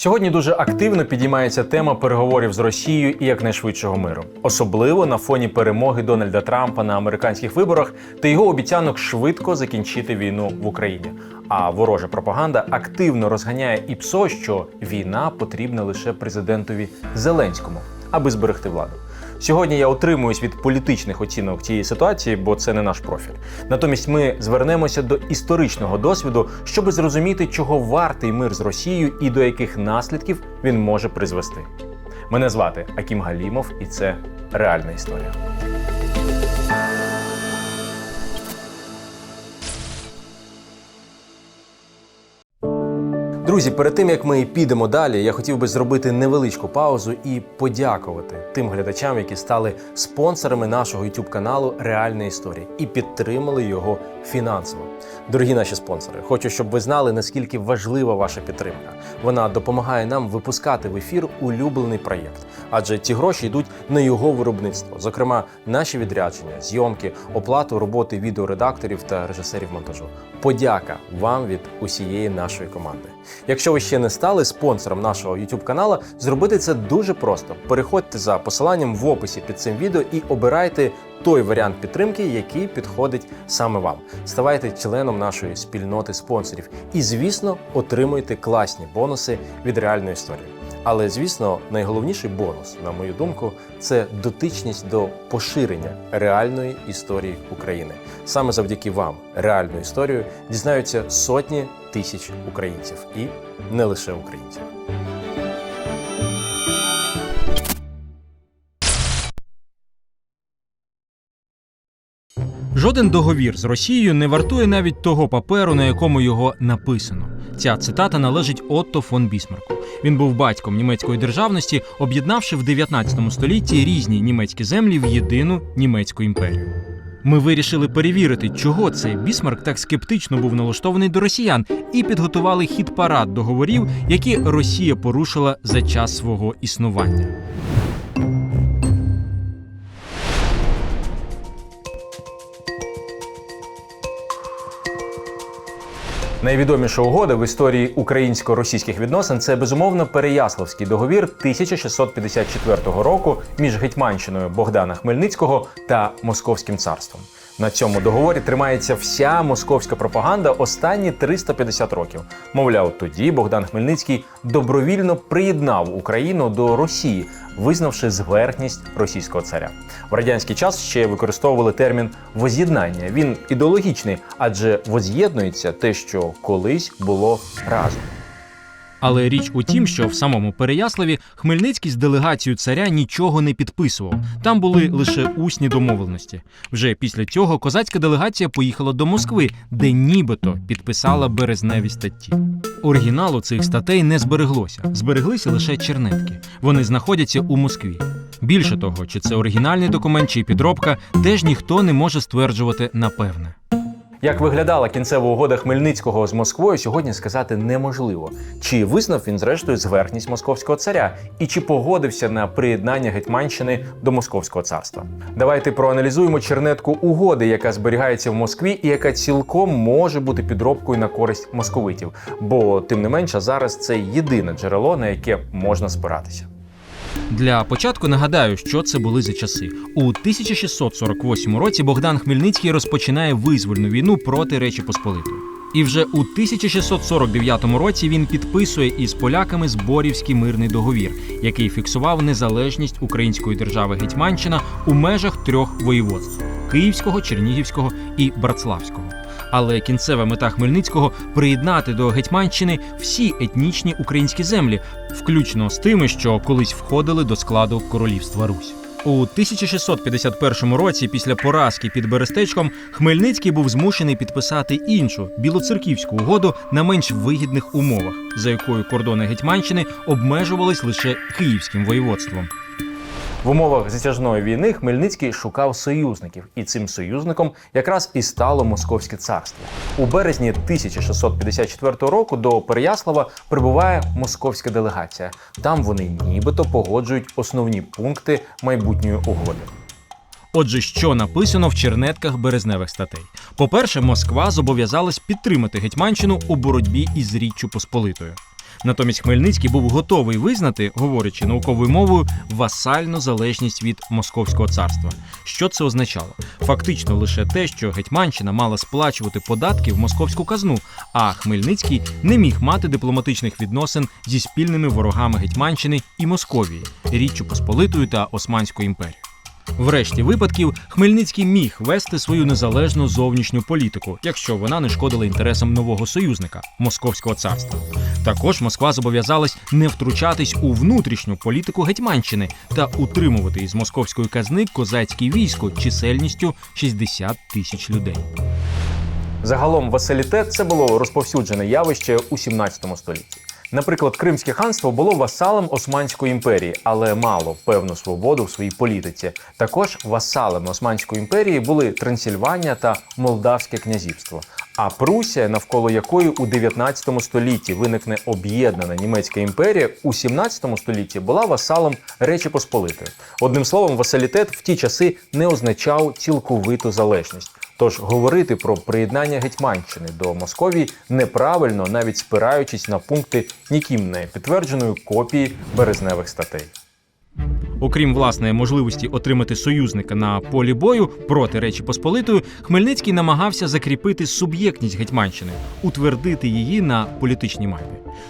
Сьогодні дуже активно підіймається тема переговорів з Росією і якнайшвидшого миру, особливо на фоні перемоги Дональда Трампа на американських виборах та його обіцянок швидко закінчити війну в Україні. А ворожа пропаганда активно розганяє і ПСО, що війна потрібна лише президентові Зеленському, аби зберегти владу. Сьогодні я утримуюсь від політичних оцінок цієї ситуації, бо це не наш профіль. Натомість ми звернемося до історичного досвіду, щоб зрозуміти, чого вартий мир з Росією і до яких наслідків він може призвести. Мене звати Акім Галімов, і це реальна історія. Друзі, перед тим як ми підемо далі, я хотів би зробити невеличку паузу і подякувати тим глядачам, які стали спонсорами нашого youtube каналу Реальна історія і підтримали його фінансово. Дорогі наші спонсори, хочу, щоб ви знали, наскільки важлива ваша підтримка. Вона допомагає нам випускати в ефір улюблений проєкт, адже ці гроші йдуть на його виробництво, зокрема, наші відрядження, зйомки, оплату роботи відеоредакторів та режисерів монтажу. Подяка вам від усієї нашої команди. Якщо ви ще не стали спонсором нашого YouTube каналу, зробити це дуже просто. Переходьте за посиланням в описі під цим відео і обирайте той варіант підтримки, який підходить саме вам. Ставайте членом нашої спільноти спонсорів і, звісно, отримуйте класні бонуси від реальної історії. Але звісно, найголовніший бонус, на мою думку, це дотичність до поширення реальної історії України. Саме завдяки вам реальну історію дізнаються сотні тисяч українців і не лише українців. Жоден договір з Росією не вартує навіть того паперу, на якому його написано. Ця цитата належить Отто фон Бісмарку. Він був батьком німецької державності, об'єднавши в 19 столітті різні німецькі землі в єдину німецьку імперію. Ми вирішили перевірити, чого цей Бісмарк так скептично був налаштований до росіян, і підготували хід парад договорів, які Росія порушила за час свого існування. Найвідоміша угода в історії українсько-російських відносин це безумовно Переяславський договір 1654 року між Гетьманщиною Богдана Хмельницького та Московським царством. На цьому договорі тримається вся московська пропаганда останні 350 років. Мовляв, тоді Богдан Хмельницький добровільно приєднав Україну до Росії, визнавши зверхність російського царя. В радянський час ще використовували термін воз'єднання. Він ідеологічний, адже воз'єднується те, що колись було разом. Але річ у тім, що в самому Переяславі Хмельницький з делегацією царя нічого не підписував. Там були лише усні домовленості. Вже після цього козацька делегація поїхала до Москви, де нібито підписала березневі статті. Оригіналу цих статей не збереглося, збереглися лише чернетки. Вони знаходяться у Москві. Більше того, чи це оригінальний документ, чи підробка, теж ніхто не може стверджувати напевне. Як виглядала кінцева угода Хмельницького з Москвою, сьогодні сказати неможливо. Чи визнав він зрештою зверхність московського царя, і чи погодився на приєднання Гетьманщини до Московського царства? Давайте проаналізуємо чернетку угоди, яка зберігається в Москві, і яка цілком може бути підробкою на користь московитів. Бо тим не менше зараз це єдине джерело, на яке можна спиратися. Для початку нагадаю, що це були за часи. У 1648 році Богдан Хмельницький розпочинає визвольну війну проти Речі Посполитої. І вже у 1649 році він підписує із поляками Зборівський мирний договір, який фіксував незалежність української держави Гетьманщина у межах трьох воєводств Київського, Чернігівського і Братславського. Але кінцева мета Хмельницького приєднати до Гетьманщини всі етнічні українські землі, включно з тими, що колись входили до складу королівства Русь. У 1651 році, після поразки під Берестечком, Хмельницький був змушений підписати іншу білоцерківську угоду на менш вигідних умовах, за якою кордони Гетьманщини обмежувались лише київським воєводством. В умовах затяжної війни Хмельницький шукав союзників, і цим союзником якраз і стало Московське царство. У березні 1654 року до Переяслава прибуває московська делегація. Там вони нібито погоджують основні пункти майбутньої угоди. Отже, що написано в чернетках березневих статей? По-перше, Москва зобов'язалась підтримати Гетьманщину у боротьбі із Річчю Посполитою. Натомість Хмельницький був готовий визнати, говорячи науковою мовою, васальну залежність від Московського царства. Що це означало? Фактично лише те, що Гетьманщина мала сплачувати податки в московську казну, а Хмельницький не міг мати дипломатичних відносин зі спільними ворогами Гетьманщини і Московії, Річчю Посполитою та Османською імперією. Врешті випадків Хмельницький міг вести свою незалежну зовнішню політику, якщо вона не шкодила інтересам нового союзника Московського царства. Також Москва зобов'язалась не втручатись у внутрішню політику Гетьманщини та утримувати із московської казни козацьке військо чисельністю 60 тисяч людей. Загалом васалітет це було розповсюджене явище у 17 столітті. Наприклад, Кримське ханство було васалом Османської імперії, але мало певну свободу в своїй політиці. Також васалами Османської імперії були Трансильванія та Молдавське князівство. А Прусія, навколо якої у 19 столітті виникне об'єднана німецька імперія, у 17 столітті була васалом Речі Посполитої. Одним словом, васалітет в ті часи не означав цілковиту залежність. Тож говорити про приєднання Гетьманщини до Московії неправильно, навіть спираючись на пункти ніким не підтвердженої копії березневих статей. Окрім власної можливості отримати союзника на полі бою проти Речі Посполитої, Хмельницький намагався закріпити суб'єктність Гетьманщини, утвердити її на політичній мапі.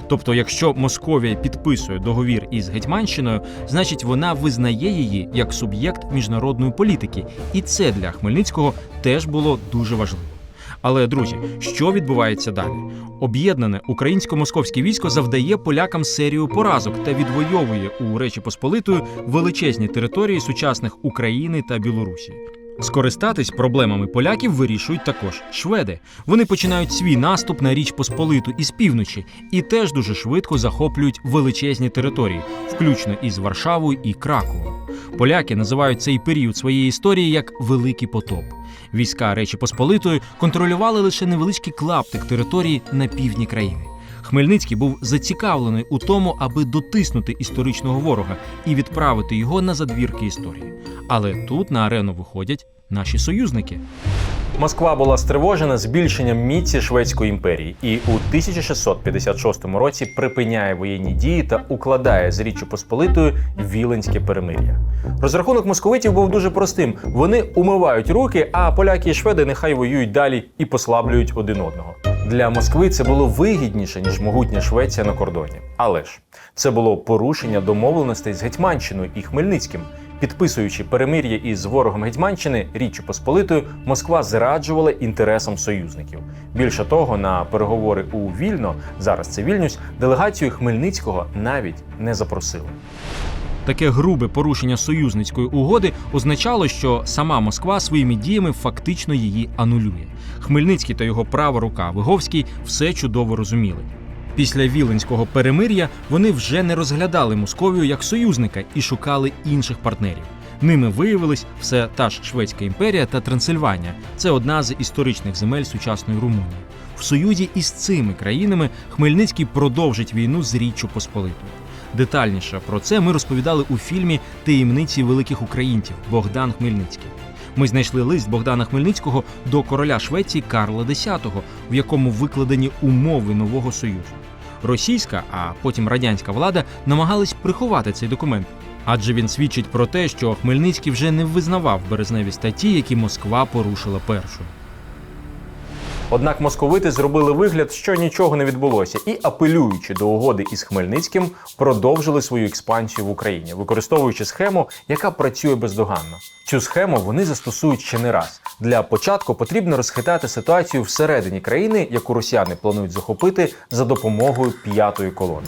Тобто, якщо Московія підписує договір із Гетьманщиною, значить вона визнає її як суб'єкт міжнародної політики, і це для Хмельницького теж було дуже важливо. Але друзі, що відбувається далі? Об'єднане українсько-московське військо завдає полякам серію поразок та відвоює у Речі Посполитої величезні території сучасних України та Білорусі. Скористатись проблемами поляків вирішують також шведи. Вони починають свій наступ на Річ Посполиту із півночі і теж дуже швидко захоплюють величезні території, включно із Варшавою і Краковом. Поляки називають цей період своєї історії як Великий потоп. Війська Речі Посполитої контролювали лише невеличкий клаптик території на півдні країни. Хмельницький був зацікавлений у тому, аби дотиснути історичного ворога і відправити його на задвірки історії. Але тут на арену виходять наші союзники. Москва була стривожена збільшенням міці Шведської імперії і у 1656 році припиняє воєнні дії та укладає з Річчю Посполитою Віленське перемир'я. Розрахунок московитів був дуже простим: вони умивають руки, а поляки і шведи нехай воюють далі і послаблюють один одного. Для Москви це було вигідніше ніж могутня Швеція на кордоні. Але ж це було порушення домовленостей з Гетьманщиною і Хмельницьким. Підписуючи перемир'я із ворогом Гетьманщини Річчю Посполитою, Москва зраджувала інтересам союзників. Більше того, на переговори у Вільно, зараз це Вільнюс, делегацію Хмельницького навіть не запросили. Таке грубе порушення союзницької угоди означало, що сама Москва своїми діями фактично її анулює. Хмельницький та його права рука Виговський все чудово розуміли. Після Віленського перемир'я вони вже не розглядали Московію як союзника і шукали інших партнерів. Ними виявились все та ж Шведська імперія та Трансильванія. Це одна з історичних земель сучасної Румунії. В союзі із цими країнами Хмельницький продовжить війну з Річчю Посполитою. Детальніше про це ми розповідали у фільмі Таємниці великих українців Богдан Хмельницький. Ми знайшли лист Богдана Хмельницького до короля Швеції Карла X, в якому викладені умови нового союзу. Російська, а потім радянська влада намагались приховати цей документ, адже він свідчить про те, що Хмельницький вже не визнавав березневі статті, які Москва порушила першою. Однак московити зробили вигляд, що нічого не відбулося, і апелюючи до угоди із Хмельницьким, продовжили свою експансію в Україні, використовуючи схему, яка працює бездоганно. Цю схему вони застосують ще не раз. Для початку потрібно розхитати ситуацію всередині країни, яку росіяни планують захопити за допомогою п'ятої колони.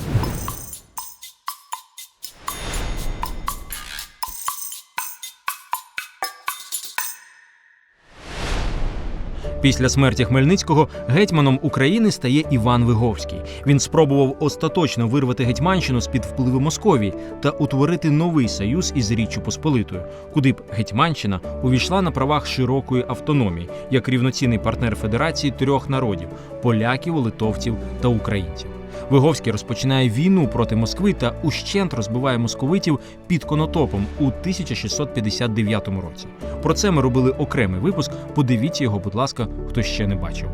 Після смерті Хмельницького гетьманом України стає Іван Виговський. Він спробував остаточно вирвати гетьманщину з під впливу Московії та утворити новий союз із Річчю Посполитою, куди б Гетьманщина увійшла на правах широкої автономії як рівноцінний партнер Федерації трьох народів поляків, литовців та українців. Виговський розпочинає війну проти Москви та ущент розбиває московитів під Конотопом у 1659 році. Про це ми робили окремий випуск. Подивіться його, будь ласка, хто ще не бачив.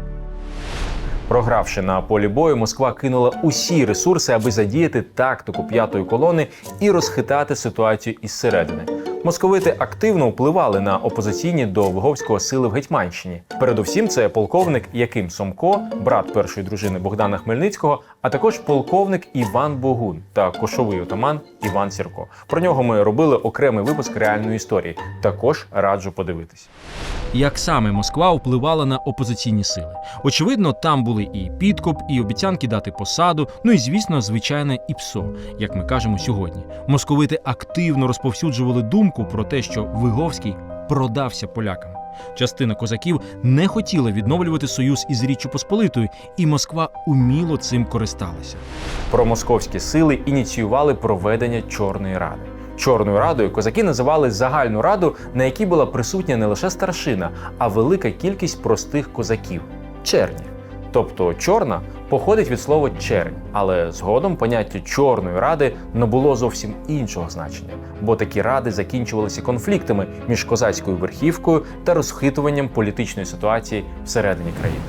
Програвши на полі бою, Москва кинула усі ресурси, аби задіяти тактику п'ятої колони і розхитати ситуацію із середини. Московити активно впливали на опозиційні до Виговського сили в Гетьманщині. Передусім, це полковник Яким Сомко, брат першої дружини Богдана Хмельницького, а також полковник Іван Богун та кошовий отаман Іван Сірко. Про нього ми робили окремий випуск реальної історії. Також раджу подивитись. Як саме Москва впливала на опозиційні сили? Очевидно, там були і підкуп, і обіцянки дати посаду, ну і звісно, звичайне ІПСО, як ми кажемо сьогодні. Московити активно розповсюджували думку про те, що Виговський продався полякам. Частина козаків не хотіла відновлювати союз із Річчю Посполитою, і Москва уміло цим користалася. Промосковські сили ініціювали проведення Чорної ради. Чорною радою козаки називали загальну раду, на якій була присутня не лише старшина, а велика кількість простих козаків черні. Тобто чорна походить від слова чернь, але згодом поняття чорної ради набуло зовсім іншого значення, бо такі ради закінчувалися конфліктами між козацькою верхівкою та розхитуванням політичної ситуації всередині країни.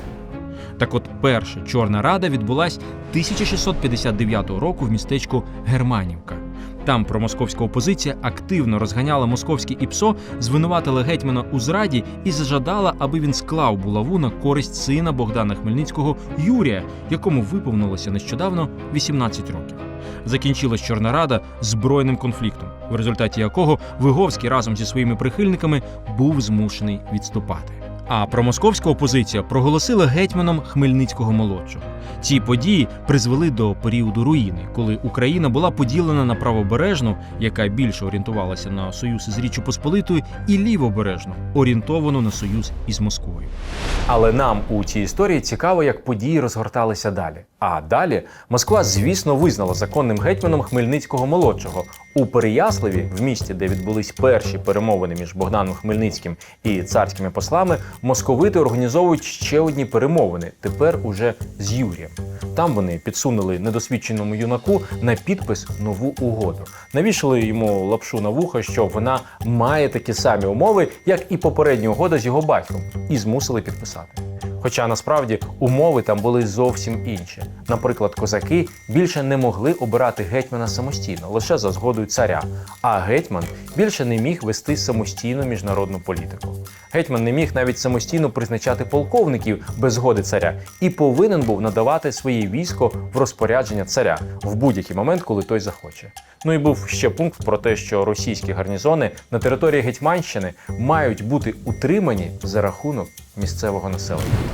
Так от перша Чорна Рада відбулась 1659 року в містечку Германівка. Там промосковська опозиція активно розганяла московське ІПСО, звинуватила гетьмана у зраді і зажадала, аби він склав булаву на користь сина Богдана Хмельницького Юрія, якому виповнилося нещодавно 18 років. Закінчилась Чорна Рада збройним конфліктом, в результаті якого Виговський разом зі своїми прихильниками був змушений відступати. А промосковська опозиція проголосила гетьманом Хмельницького молодшого. Ці події призвели до періоду руїни, коли Україна була поділена на правобережну, яка більше орієнтувалася на союз із Річчю Посполитою, і лівобережну, орієнтовану на союз із Москвою. Але нам у цій історії цікаво, як події розгорталися далі. А далі Москва, звісно, визнала законним гетьманом Хмельницького молодшого у Переяславі, в місті, де відбулись перші перемовини між Богданом Хмельницьким і царськими послами. Московити організовують ще одні перемовини, тепер уже з Юрієм. Там вони підсунули недосвідченому юнаку на підпис нову угоду. Навішали йому лапшу на вухо, що вона має такі самі умови, як і попередня угода з його батьком, і змусили підписати. Хоча насправді умови там були зовсім інші. Наприклад, козаки більше не могли обирати гетьмана самостійно, лише за згодою царя. А гетьман більше не міг вести самостійну міжнародну політику. Гетьман не міг навіть самостійно призначати полковників без згоди царя і повинен був надавати своє військо в розпорядження царя в будь-який момент, коли той захоче. Ну і був ще пункт про те, що російські гарнізони на території Гетьманщини мають бути утримані за рахунок місцевого населення.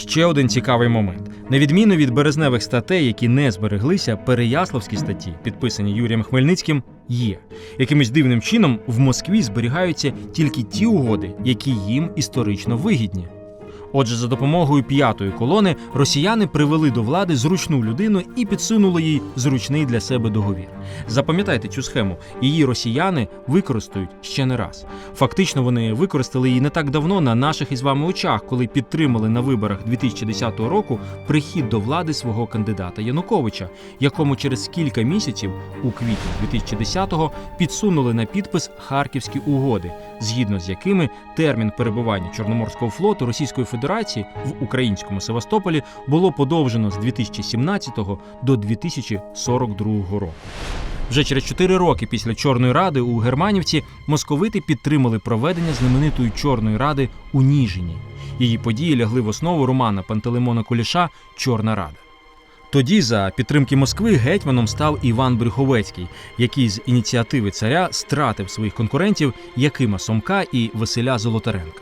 Ще один цікавий момент: на відміну від березневих статей, які не збереглися, переяславські статті, підписані Юрієм Хмельницьким, є. Якимось дивним чином в Москві зберігаються тільки ті угоди, які їм історично вигідні. Отже, за допомогою п'ятої колони росіяни привели до влади зручну людину і підсунули їй зручний для себе договір. Запам'ятайте цю схему. Її росіяни використають ще не раз. Фактично, вони використали її не так давно на наших із вами очах, коли підтримали на виборах 2010 року прихід до влади свого кандидата Януковича, якому через кілька місяців, у квітні 2010-го, підсунули на підпис Харківські угоди, згідно з якими термін перебування Чорноморського флоту Російської Федерації в українському Севастополі було подовжено з 2017 до 2042 року. Вже через 4 роки після Чорної ради у Германівці московити підтримали проведення знаменитої Чорної ради у Ніжині. Її події лягли в основу романа Пантелеймона Куліша Чорна рада. Тоді за підтримки Москви гетьманом став Іван Брюховецький, який з ініціативи царя стратив своїх конкурентів Якима Сомка і Василя Золотаренка.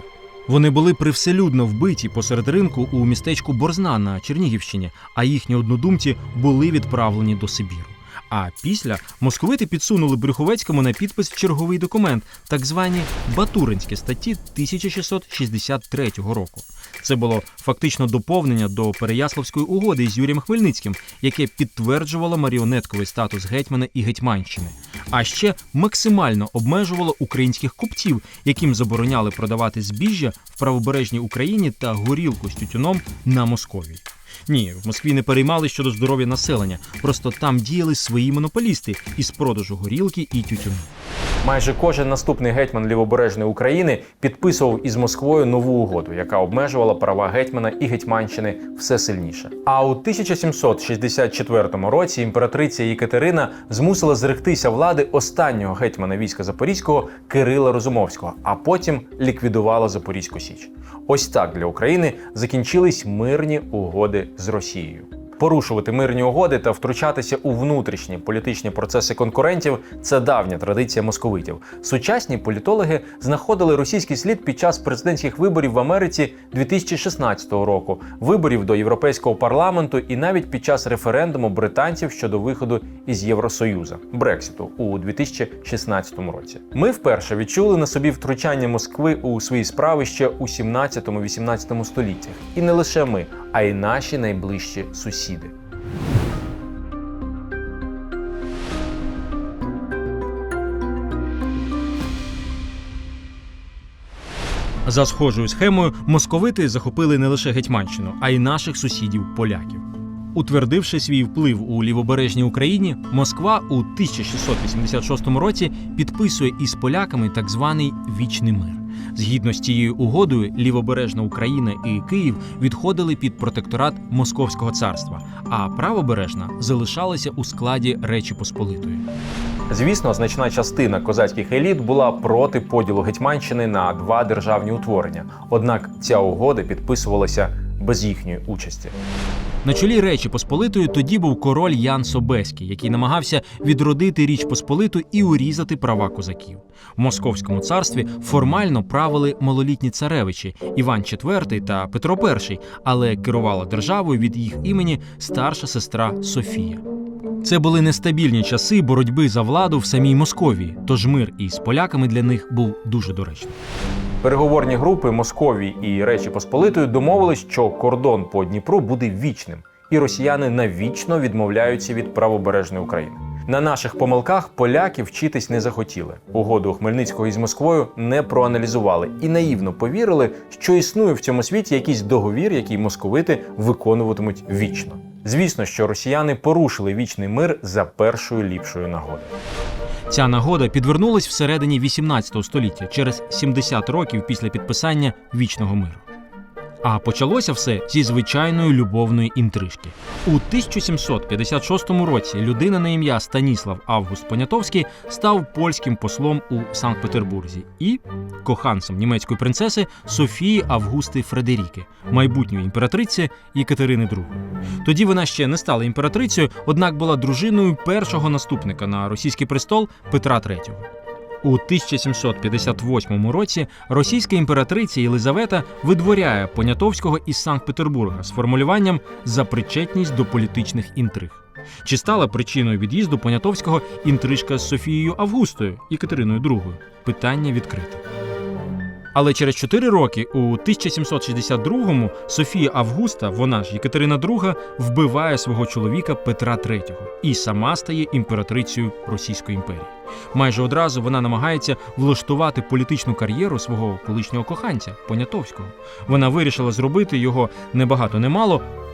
Вони були привселюдно вбиті посеред ринку у містечку Борзна на Чернігівщині, а їхні однодумці були відправлені до Сибіру. А після московити підсунули Брюховецькому на підпис черговий документ, так звані Батуринські статті 1663 року. Це було фактично доповнення до Переяславської угоди з Юрієм Хмельницьким, яке підтверджувало маріонетковий статус гетьмана і гетьманщини, а ще максимально обмежувало українських купців, яким забороняли продавати збіжжя в правобережній Україні та горілку з тютюном на Московії. Ні, в Москві не переймали щодо здоров'я населення, просто там діяли свої монополісти із продажу горілки і тютюну. Майже кожен наступний гетьман лівобережної України підписував із Москвою нову угоду, яка обмежувала права гетьмана і гетьманщини все сильніше. А у 1764 році імператриця Єкатерина змусила зректися влади останнього гетьмана війська Запорізького Кирила Розумовського, а потім ліквідувала Запорізьку Січ. Ось так для України закінчились мирні угоди з Росією. Порушувати мирні угоди та втручатися у внутрішні політичні процеси конкурентів це давня традиція московитів. Сучасні політологи знаходили російський слід під час президентських виборів в Америці 2016 року, виборів до Європейського парламенту і навіть під час референдуму британців щодо виходу із Євросоюзу Брекситу у 2016 році. Ми вперше відчули на собі втручання Москви у свої справи ще у 17-18 століттях, і не лише ми, а й наші найближчі сусіди. За схожою схемою московити захопили не лише Гетьманщину, а й наших сусідів поляків. Утвердивши свій вплив у лівобережній Україні, Москва у 1686 році підписує із поляками так званий вічний мир. Згідно з цією угодою, лівобережна Україна і Київ відходили під протекторат Московського царства, а правобережна залишалася у складі Речі Посполитої. Звісно, значна частина козацьких еліт була проти поділу Гетьманщини на два державні утворення. Однак ця угода підписувалася без їхньої участі. На чолі Речі Посполитої тоді був король Ян Собеський, який намагався відродити Річ Посполиту і урізати права козаків. В Московському царстві формально правили малолітні царевичі Іван IV та Петро І, але керувала державою від їх імені старша сестра Софія. Це були нестабільні часи боротьби за владу в самій Московії, тож мир із поляками для них був дуже доречним. Переговорні групи Московії і Речі Посполитої домовились, що кордон по Дніпру буде вічним, і росіяни навічно відмовляються від правобережної України. На наших помилках поляки вчитись не захотіли. Угоду Хмельницького із Москвою не проаналізували і наївно повірили, що існує в цьому світі якийсь договір, який московити виконуватимуть вічно. Звісно, що росіяни порушили вічний мир за першою ліпшою нагоди. Ця нагода підвернулась всередині 18 століття через 70 років після підписання вічного миру. А почалося все зі звичайної любовної інтрижки. У 1756 році людина на ім'я Станіслав Август Понятовський став польським послом у Санкт-Петербурзі і коханцем німецької принцеси Софії Августи Фредеріки, майбутньої імператриці Єкатерини II. Тоді вона ще не стала імператрицею, однак була дружиною першого наступника на російський престол Петра III. У 1758 році російська імператриця Єлизавета видворяє Понятовського із Санкт-Петербурга з формулюванням за причетність до політичних інтриг. Чи стала причиною від'їзду Понятовського інтрижка з Софією Августою і Катериною II? Питання відкрите. Але через 4 роки, у 1762-му, Софія Августа, вона ж Єкатерина II, вбиває свого чоловіка Петра III і сама стає імператрицею Російської імперії. Майже одразу вона намагається влаштувати політичну кар'єру свого колишнього коханця Понятовського. Вона вирішила зробити його не багато не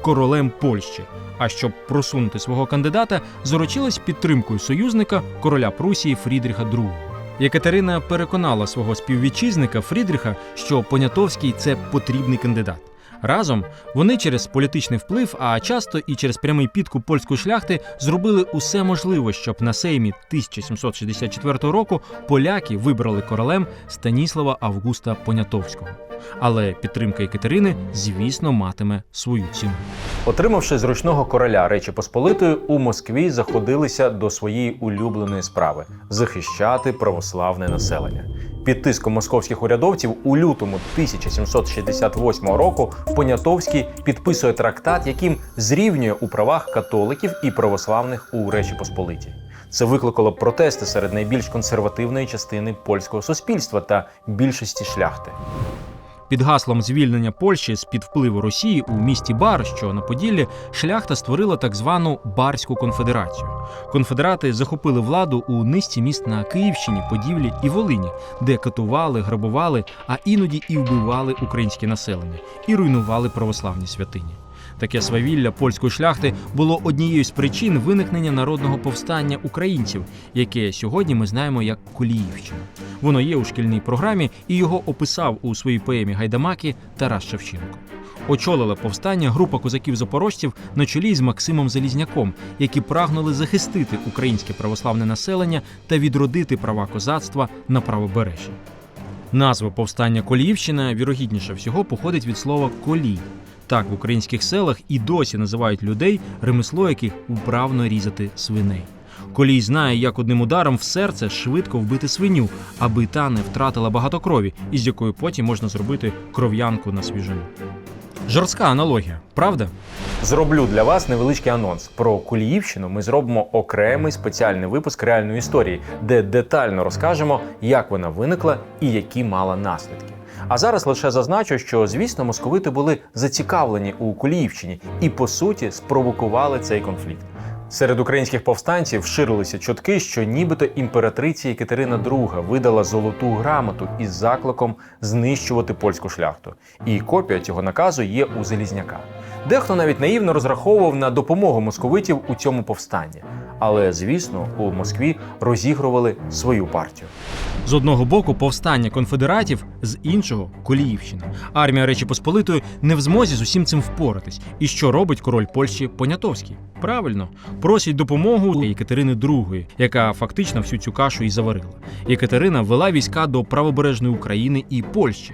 королем Польщі. А щоб просунути свого кандидата, заручилась підтримкою союзника короля Прусії Фрідріха II. Єкатерина переконала свого співвітчизника Фрідріха, що Понятовський це потрібний кандидат. Разом вони через політичний вплив, а часто і через прямий підкуп польської шляхти зробили усе можливе, щоб на сеймі 1764 року поляки вибрали королем Станіслава Августа Понятовського. Але підтримка Єкатерини, звісно, матиме свою ціну. Отримавши зручного короля Речі Посполитої, у Москві заходилися до своєї улюбленої справи захищати православне населення. Під тиском московських урядовців у лютому 1768 року Понятовський підписує трактат, яким зрівнює у правах католиків і православних у Речі Посполитій. Це викликало протести серед найбільш консервативної частини польського суспільства та більшості шляхти. Під гаслом звільнення Польщі з під впливу Росії у місті Бар, що на Поділлі, шляхта створила так звану Барську конфедерацію. Конфедерати захопили владу у низці міст на Київщині, Поділлі і Волині, де катували, грабували, а іноді і вбивали українське населення і руйнували православні святині. Таке свавілля польської шляхти було однією з причин виникнення народного повстання українців, яке сьогодні ми знаємо як Коліївщина. Воно є у шкільній програмі, і його описав у своїй поемі Гайдамаки Тарас Шевченко. Очолила повстання група козаків-запорожців на чолі з Максимом Залізняком, які прагнули захистити українське православне населення та відродити права козацтва на правобережжі. Назва повстання Коліївщина вірогідніше всього походить від слова колій. Так в українських селах і досі називають людей, ремесло яких вправно різати свиней. Колій знає, як одним ударом в серце швидко вбити свиню, аби та не втратила багато крові, із якою потім можна зробити кров'янку на свіжину. Жорстка аналогія, правда? Зроблю для вас невеличкий анонс. Про Куліївщину ми зробимо окремий спеціальний випуск реальної історії, де детально розкажемо, як вона виникла і які мала наслідки. А зараз лише зазначу, що звісно московити були зацікавлені у Куліївщині і по суті спровокували цей конфлікт. Серед українських повстанців ширилися чутки, що нібито імператриця Екатерина II видала золоту грамоту із закликом знищувати польську шляхту. І копія цього наказу є у Залізняка. Дехто навіть наївно розраховував на допомогу московитів у цьому повстанні. Але звісно, у Москві розігрували свою партію. З одного боку повстання конфедератів, з іншого Коліївщина. Армія Речі Посполитої не в змозі з усім цим впоратись. І що робить король Польщі Понятовський? Правильно, просить допомогу у Єкатерини II, яка фактично всю цю кашу і заварила. Єкатерина вела війська до правобережної України і Польщі.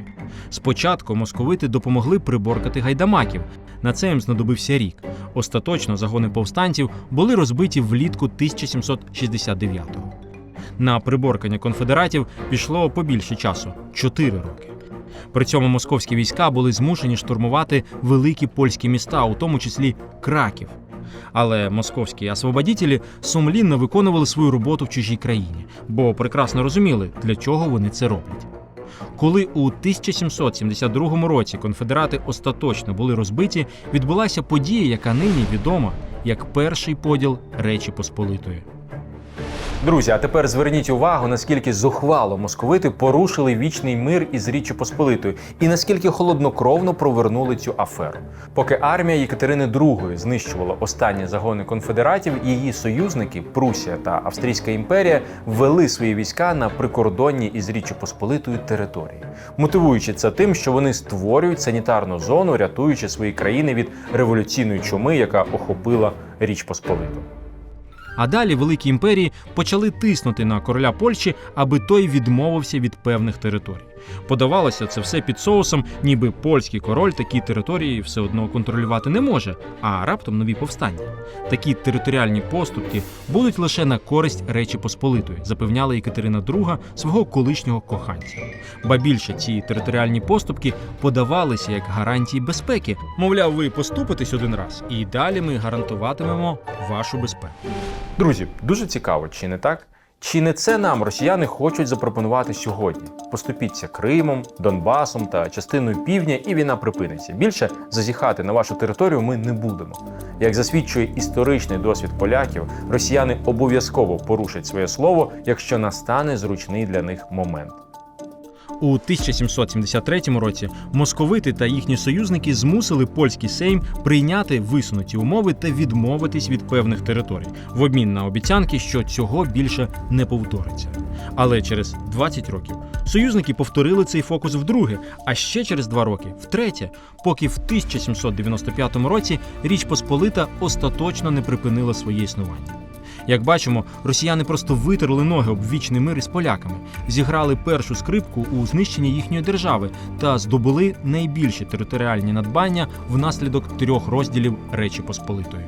Спочатку московити допомогли приборкати гайдамаків. На це їм знадобився рік. Остаточно загони повстанців були розбиті влітку 1769-го. На приборкання конфедератів пішло побільше часу 4 роки. При цьому московські війська були змушені штурмувати великі польські міста, у тому числі Краків. Але московські освободітелі сумлінно виконували свою роботу в чужій країні, бо прекрасно розуміли, для чого вони це роблять. Коли у 1772 році конфедерати остаточно були розбиті, відбулася подія, яка нині відома як перший поділ Речі Посполитої. Друзі, а тепер зверніть увагу, наскільки зухвало московити порушили вічний мир із Річчю Посполитою і наскільки холоднокровно провернули цю аферу. Поки армія Єкатерини II знищувала останні загони конфедератів, її союзники Прусія та Австрійська імперія ввели свої війська на прикордонні із Річчю Посполитою території, мотивуючи це тим, що вони створюють санітарну зону, рятуючи свої країни від революційної чуми, яка охопила Річ Посполиту. А далі великі імперії почали тиснути на короля Польщі, аби той відмовився від певних територій. Подавалося це все під соусом, ніби польський король такі території все одно контролювати не може, а раптом нові повстання. Такі територіальні поступки будуть лише на користь Речі Посполитої, запевняла Екатерина II свого колишнього коханця. Ба більше ці територіальні поступки подавалися як гарантії безпеки. Мовляв, ви поступитесь один раз, і далі ми гарантуватимемо вашу безпеку. Друзі, дуже цікаво, чи не так? Чи не це нам росіяни хочуть запропонувати сьогодні? Поступіться Кримом, Донбасом та частиною півдня, і війна припиниться. Більше зазіхати на вашу територію ми не будемо. Як засвідчує історичний досвід поляків, росіяни обов'язково порушать своє слово, якщо настане зручний для них момент. У 1773 році московити та їхні союзники змусили польський сейм прийняти висунуті умови та відмовитись від певних територій в обмін на обіцянки, що цього більше не повториться. Але через 20 років союзники повторили цей фокус вдруге, а ще через два роки втретє, поки в 1795 році Річ Посполита остаточно не припинила своє існування. Як бачимо, росіяни просто витерли ноги об вічний мир із поляками, зіграли першу скрипку у знищенні їхньої держави та здобули найбільші територіальні надбання внаслідок трьох розділів Речі Посполитої.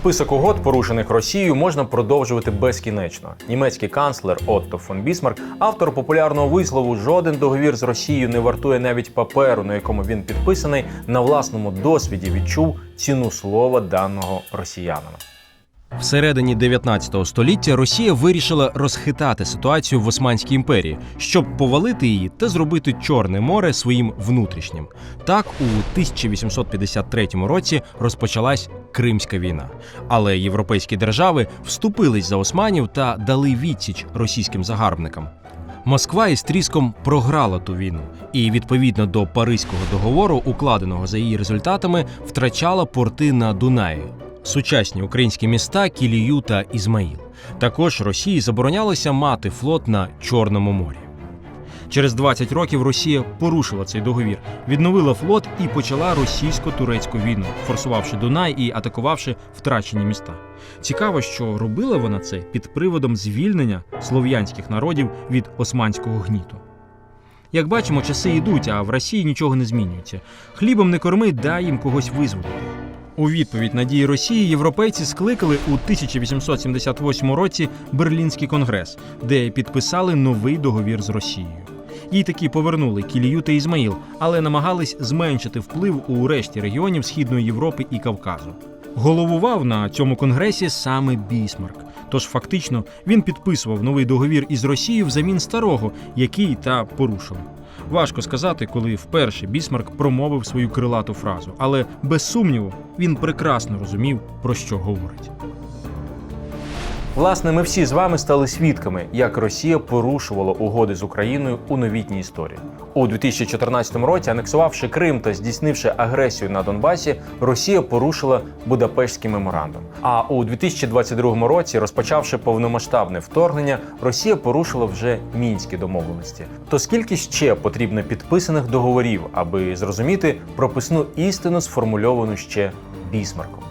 Список угод, порушених Росією, можна продовжувати безкінечно. Німецький канцлер Отто фон Бісмарк, автор популярного вислову Жоден договір з Росією не вартує навіть паперу, на якому він підписаний, на власному досвіді відчув ціну слова даного росіянина. Всередині 19 століття Росія вирішила розхитати ситуацію в Османській імперії, щоб повалити її та зробити Чорне море своїм внутрішнім. Так, у 1853 році розпочалась Кримська війна. Але європейські держави вступились за османів та дали відсіч російським загарбникам. Москва із тріском програла ту війну, і відповідно до Паризького договору, укладеного за її результатами, втрачала порти на Дунаї, сучасні українські міста Кілію та Ізмаїл. Також Росії заборонялося мати флот на Чорному морі. Через 20 років Росія порушила цей договір, відновила флот і почала російсько-турецьку війну, форсувавши Дунай і атакувавши втрачені міста. Цікаво, що робила вона це під приводом звільнення слов'янських народів від османського гніту. Як бачимо, часи йдуть, а в Росії нічого не змінюється. Хлібом не корми, дай їм когось визволити. У відповідь на дії Росії європейці скликали у 1878 році Берлінський конгрес, де підписали новий договір з Росією. Їй таки повернули Кілію та Ізмаїл, але намагались зменшити вплив у решті регіонів Східної Європи і Кавказу. Головував на цьому конгресі саме Бісмарк. Тож фактично він підписував новий договір із Росією взамін старого, який та порушили. Важко сказати, коли вперше Бісмарк промовив свою крилату фразу, але без сумніву він прекрасно розумів, про що говорить. Власне, ми всі з вами стали свідками, як Росія порушувала угоди з Україною у новітній історії. У 2014 році, анексувавши Крим та здійснивши агресію на Донбасі, Росія порушила Будапештський меморандум. А у 2022 році, розпочавши повномасштабне вторгнення, Росія порушила вже мінські домовленості. То скільки ще потрібно підписаних договорів, аби зрозуміти прописну істину, сформульовану ще Бісмарком?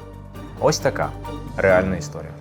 Ось така реальна історія.